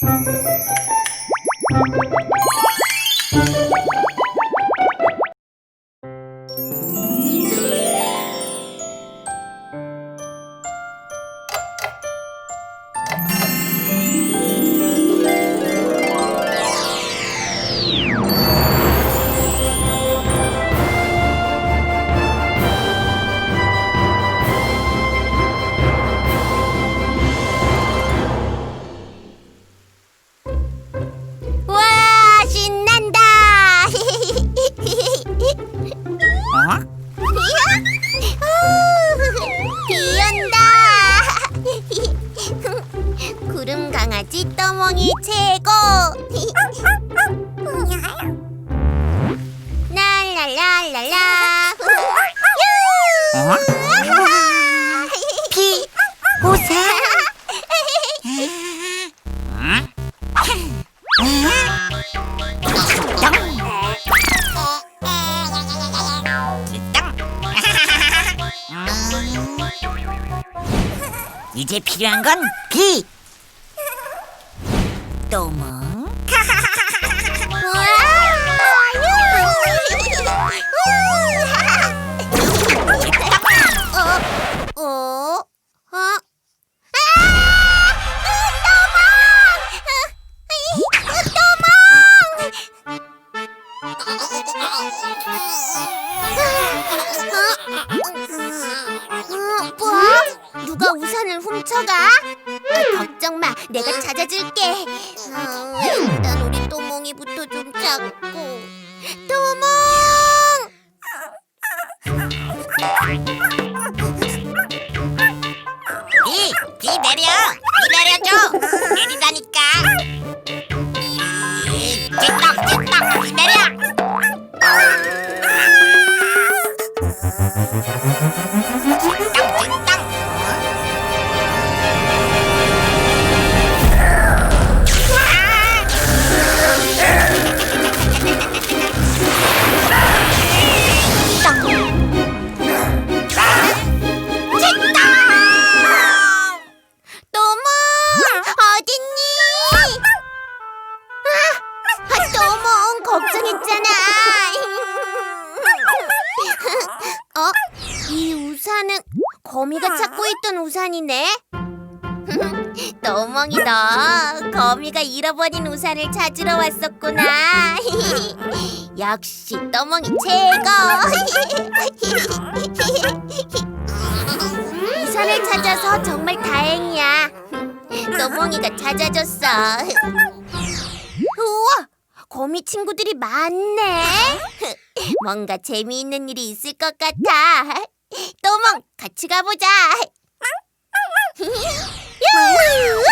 와 떠멍이 최고. 랄랄랄랄라. 어? 비 오사. 이제 필요한 건 비. 어? 어? 어? 어, 뭐? 누가 우산을 훔쳐가? 아, 걱정 마, 내가 찾아줄게. 어, 일단 우리 또몽이부터 좀 잡고. 또몽! 비, 비 내려. 비 내려줘. 내리다니까. 이, 찐떡, 어? 이 우산은 거미가 찾고 있던 우산이네. 또몽이 너 거미가 잃어버린 우산을 찾으러 왔었구나. 역시 또몽이 최고. 우산을 찾아서 정말 다행이야. 또몽이가 찾아줬어. 우와, 거미 친구들이 많네. 뭔가 재미있는 일이 있을 것 같아. 또몽, 같이 가보자. 유! 유!